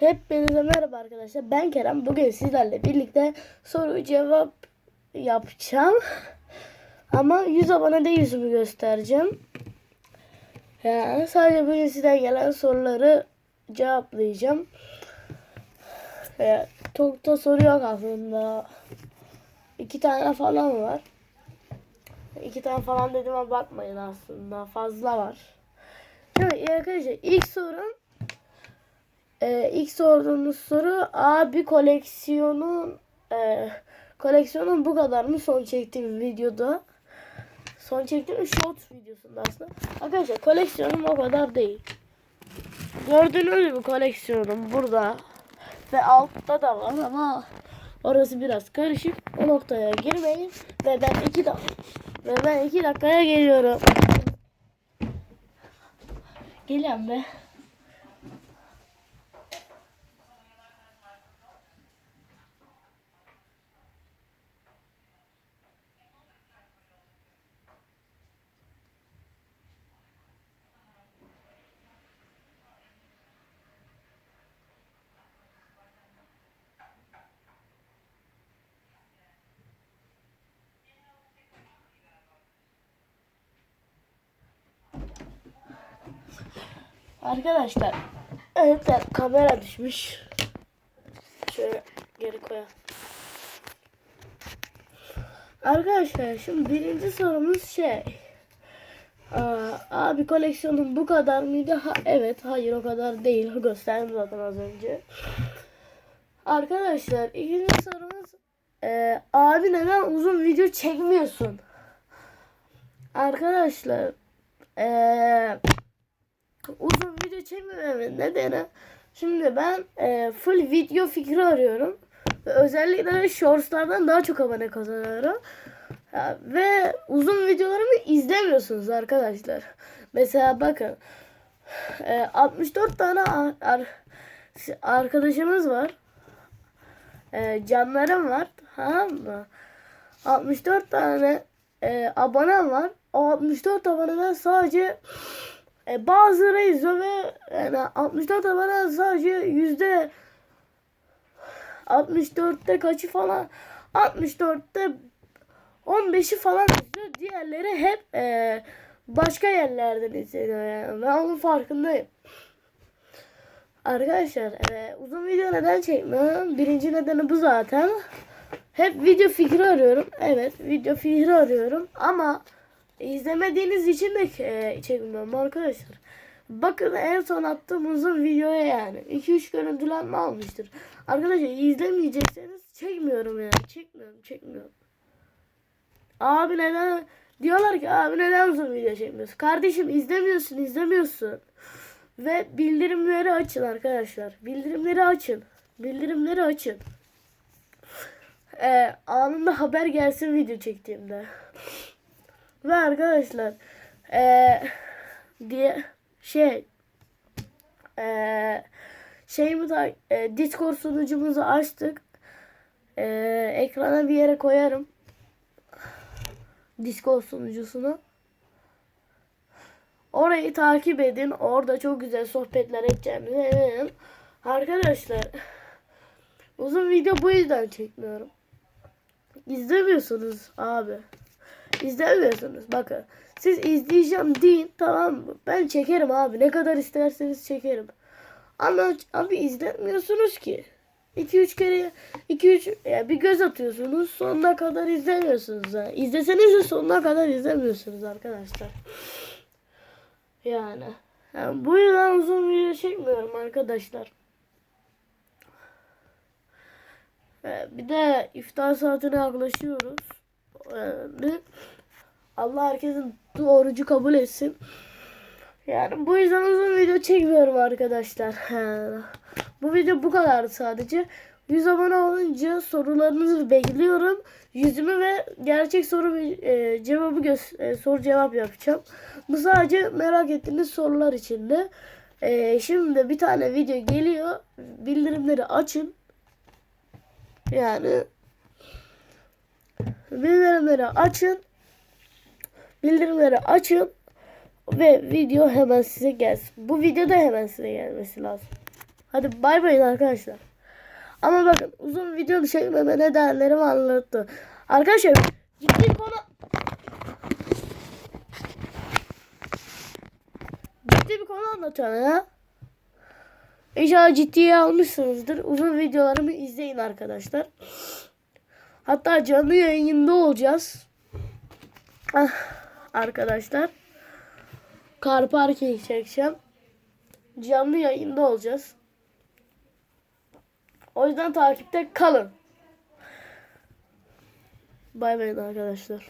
Hepinize merhaba arkadaşlar. Ben Kerem. Bugün sizlerle birlikte soru cevap yapacağım. Ama 100 abonede yüzümü göstereceğim. Yani sadece bugün sizden gelen soruları cevaplayacağım. Ee, çok da soru yok aslında. İki tane falan var. İki tane falan dediğime bakmayın aslında. Fazla var. Şimdi arkadaşlar ilk sorum ee, ilk sorduğunuz soru abi koleksiyonun e, koleksiyonun bu kadar mı son çektiğim videoda? Son çektiğim short videosunda aslında. Arkadaşlar koleksiyonum o kadar değil. Gördüğünüz gibi koleksiyonum burada? Ve altta da var ama orası biraz karışık. O noktaya girmeyin ve ben iki dakika ve ben iki dakikaya geliyorum. Geliyorum be Arkadaşlar evet kamera düşmüş. Şöyle geri koyalım. Arkadaşlar şimdi birinci sorumuz şey. Aa, abi koleksiyonun bu kadar mıydı? Ha, evet hayır o kadar değil. Gösterdim zaten az önce. Arkadaşlar ikinci sorumuz e, abi neden uzun video çekmiyorsun? Arkadaşlar eee uzun video çekmememin nedeni şimdi ben e, full video fikri arıyorum. Ve özellikle shortslardan daha çok abone kazanıyorum. Ya, ve uzun videolarımı izlemiyorsunuz arkadaşlar. Mesela bakın e, 64 tane ar- ar- arkadaşımız var. E, canlarım var. Tamam mı? 64 tane e, abonem var. O 64 aboneden sadece e, bazıları izliyor ve yani 64 abone sadece yüzde 64'te kaçı falan 64'te 15'i falan izliyor. Diğerleri hep e, başka yerlerden izliyor yani. Ben onun farkındayım. Arkadaşlar e, uzun video neden çekmiyorum? Birinci nedeni bu zaten. Hep video fikri arıyorum. Evet video fikri arıyorum ama izlemediğiniz için de çekmiyorum arkadaşlar. Bakın en son attığım uzun videoya yani 2-3 görüntülenme almıştır. Arkadaşlar izlemeyecekseniz çekmiyorum yani. Çekmiyorum, çekmiyorum. Abi neden diyorlar ki abi neden uzun video çekmiyorsun? Kardeşim izlemiyorsun, izlemiyorsun. Ve bildirimleri açın arkadaşlar. Bildirimleri açın. Bildirimleri açın. Ee, anında haber gelsin video çektiğimde. Ve arkadaşlar ee, diye şey ee, şeyimi da e, Discord sunucumuzu açtık. Ee, ekrana bir yere koyarım. Discord sunucusunu. Orayı takip edin. Orada çok güzel sohbetler edeceğimize eminim. Arkadaşlar uzun video bu yüzden çekmiyorum. İzlemiyorsunuz abi. İzlemiyorsunuz. Bakın. Siz izleyeceğim deyin tamam mı? Ben çekerim abi. Ne kadar isterseniz çekerim. Ama abi izlemiyorsunuz ki. 2-3 kere 2-3 ya bir göz atıyorsunuz. Sonuna kadar izlemiyorsunuz. Ha. İzleseniz de sonuna kadar izlemiyorsunuz arkadaşlar. Yani. yani bu yüzden uzun video çekmiyorum arkadaşlar. Ee, Bir de iftar saatine yaklaşıyoruz. Yani Allah herkesin orucu kabul etsin. Yani bu yüzden uzun video çekmiyorum arkadaşlar. Bu video bu kadar sadece. 100 abone olunca sorularınızı bekliyorum. Yüzümü ve gerçek soru e, cevabı e, soru cevap yapacağım. Bu sadece merak ettiğiniz sorular için de. E, şimdi bir tane video geliyor. Bildirimleri açın. Yani bildirimleri açın. Bildirimleri açın ve video hemen size gelsin. Bu video da hemen size gelmesi lazım. Hadi bay bay arkadaşlar. Ama bakın uzun video çekmeme nedenlerimi anlattı. Arkadaşlar ciddi konu ciddi bir konu anlatıyorum ya. İnşallah ciddiye almışsınızdır. Uzun videolarımı izleyin arkadaşlar. Hatta canlı yayında olacağız. Ah, arkadaşlar. Car parking çekeceğim. Canlı yayında olacağız. O yüzden takipte kalın. Bay bay arkadaşlar.